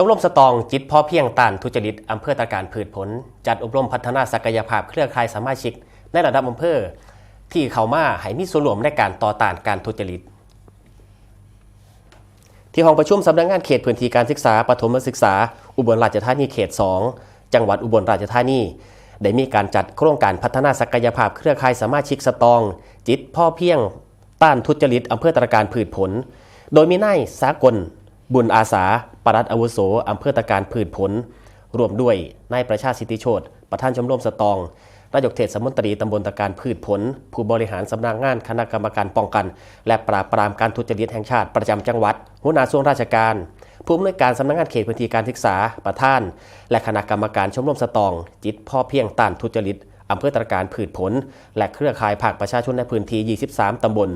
ชมรมสตองจิตพ่อเพียงต้านทุจริตอำเภอตะการพืชผล จัดอบรมพัฒนาศักยภาพเครือข่ายสมาชิก ในระดับอำเภอ ที่เข้ามาให้มีส่วนร่วมในการต่อต้านการทุจริต ที่ห้องประชุมสำนักงานเขตพื้นที่การศึกษาปฐมศึกษา อุบลราชธานีเขต 2 จังหวัดอุบลราชธานีได้มีการจัดโครงการพัฒนาศักยภาพเครือข่ายสมาชิกสตอง จิตพ่อเพียงต้านทุจริตอำเภอตะการพืชผล โดยมีนายสากล บุญอาสาปลัดอาวุโสอำเภอตะการพืชผล รวมด้วยนายประชาสิทธิโชตประธานชมรมสตองนายกเทศมนตรีตำบลตะการพืชผล ผู้บริหารสำนักงานคณะกรรมการป้องกัน และปราบปรามการทุจริตแห่งชาติประจำจังหวัด หัวหน้าส่วนราชการ ผู้อำนวยการสำนักงานเขตพื้นที่การศึกษาประธาน และคณะกรรมการชมรมสตอง จิตพ่อเพียงต้านทุจริตอำเภอตะการพืชผล และเครือข่ายภาคประชาชนในพื้นที่ 23 ตำบล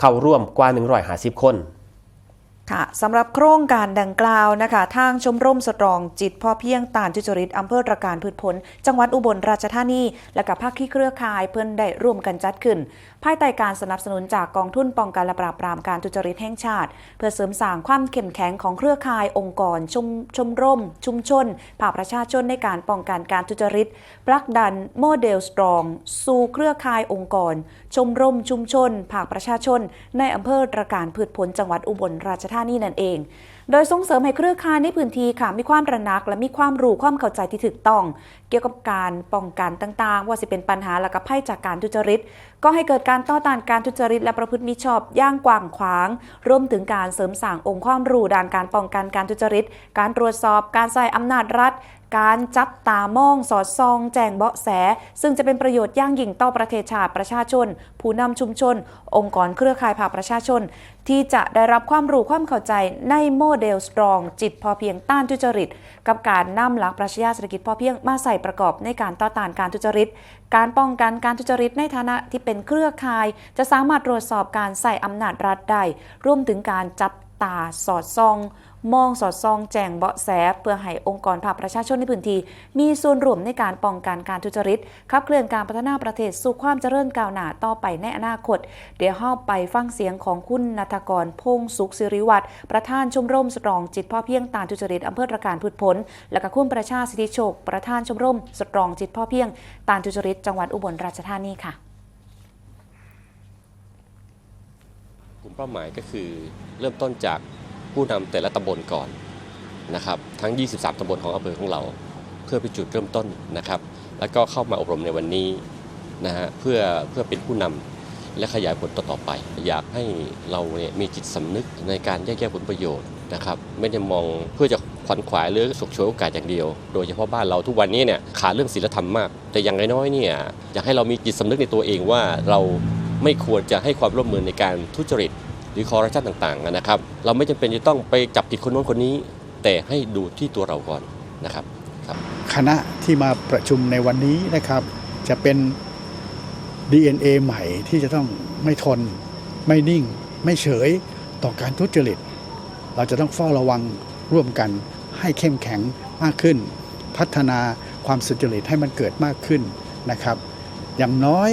เข้าร่วมกว่า 150 คน ค่ะสำหรับโครงการดังกล่าวนะคะ ทางชมรมสตรองจิตพ่อเพียงตานทุจริตอำเภอตระการพืชผล จังหวัดอุบลราชธานี และกับภาคที่เครือข่ายเพื่อนได้ร่วมกันจัดขึ้น ภายใต้การสนับสนุนจากกองทุนป้องกันและปราบปรามการทุจริตแห่งชาติ เพื่อเสริมสร้างความเข้มแข็งของเครือข่ายองค์กรชมชมรม ชุมชนภาคประชาชนในการป้องกันการทุจริตปลักดันโมเดลสตรอง สู่เครือข่ายองค์กร ชมรมชุมชนภาคประชาชน ในอำเภอตระการพืชผลจังหวัดอุบลราชธานีนั่นเอง โดยส่งเสริมให้เครือข่ายในพื้นที่ค่ะมีความระนักและมีความรู้ความเข้าใจที่ถูกต้อง เกี่ยวกับการป้องกันต่างๆ ว่าสิเป็นปัญหาและกับภัยจากการทุจริต ก็ให้เกิดการต่อต้านการทุจริต และประพฤติมิชอบย่างกว้างขวาง รวมถึงการเสริมสร้างองค์ความรู้ด้านการป้องกันการทุจริต การตรวจสอบ การใส่อำนาจรัฐ การจับตามองสอดส่อง แจงเบาะแส ซึ่งจะเป็นประโยชน์ย่างยิ่งต่อประเทศชาติประชาชน ผู้นำชุมชน องค์กรเครือข่ายภาคประชาชน ที่จะได้รับความรู้ความเข้าใจในโมเดลสตรอง จิตพอเพียงต้านทุจริต กับการนำหลักปรัชญาเศรษฐกิจพอเพียงมาใส่ประกอบในการต่อต้านการทุจริต การป้องกันการทุจริตในฐานะที่เป็นเครือข่าย จะสามารถตรวจสอบการใส่อำนาจรัฐได้รวมถึงการจับตาสอดส่อง มองสอดส่องแจงเบาะแส เพื่อให้องค์กรภาคประชาชนในพื้นที่มีส่วนร่วมในการป้องกันการทุจริตขับเคลื่อนการพัฒนาประเทศสู่ความเจริญก้าวหน้าต่อไปในอนาคต เดี๋ยวเฮาไปฟังเสียงของคุณนัทกรพงษ์สุขสิริวัตรประธานชมรมสตรองจิตพ่อเพียงตานทุจริตอำเภอตระการพืชผล และก็คุณประชาสิทธิโชค ประธานชมรมสตรองจิตพ่อเพียงตานทุจริตจังหวัดอุบลราชธานีค่ะกลุ่มเป้าหมายก็คือเริ่มต้นจาก ผู้นำแต่ละตำบลก่อนนะครับทั้ง 23ตำบลของอำเภอของเรา เพื่อเป็นจุดเริ่มต้นนะครับ แล้วก็เข้ามาอบรมในวันนี้นะฮะเพื่อเพื่อเป็นผู้นำและขยายผลต่อๆไป อยากให้เราเนี่ยมีจิตสำนึกในการแยกแยะผลประโยชน์นะครับไม่ได้มองเพื่อจะขวัญขวายหรือฉกฉวยโอกาสอย่างเดียว โดยเฉพาะบ้านเราทุกวันนี้เนี่ยขาดเรื่องศีลธรรมมาก แต่อย่างน้อยๆเนี่ยอยากให้เรามีจิตสำนึกในตัวเองว่าเราไม่ควรจะให้ความร่วมมือในการทุจริต หรือคอร์รัปชันต่างๆนะครับ เราไม่จำเป็นจะต้องไปจับผิดคนโน้นคนนี้ แต่ให้ดูที่ตัวเราก่อนนะครับครับ คณะที่มาประชุมในวันนี้นะครับ จะเป็น DNA ใหม่ที่จะต้องไม่ทน ไม่นิ่ง ไม่เฉยต่อการทุจริต เราจะต้องเฝ้าระวังร่วมกันให้เข้มแข็งมากขึ้น พัฒนาความสุจริตให้มันเกิดมากขึ้นนะครับ อย่างน้อย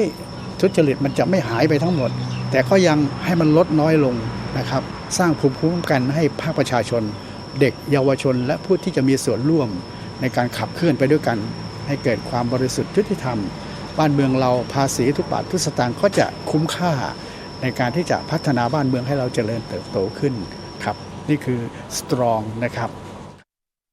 ทุจริตมันจะไม่หายไปทั้งหมด แต่ก็ยังให้มันลดน้อยลงนะครับ สร้างภูมิคุ้มกันให้ภาคประชาชน เด็กเยาวชน และผู้ที่จะมีส่วนร่วมในการขับเคลื่อนไปด้วยกัน ให้เกิดความบริสุทธิ์ยุติธรรม บ้านเมืองเราภาษีทุกบาททุกสตางค์ก็จะคุ้มค่าในการที่จะพัฒนาบ้านเมืองให้เราเจริญเติบโตขึ้นครับ นี่คือ strong นะครับ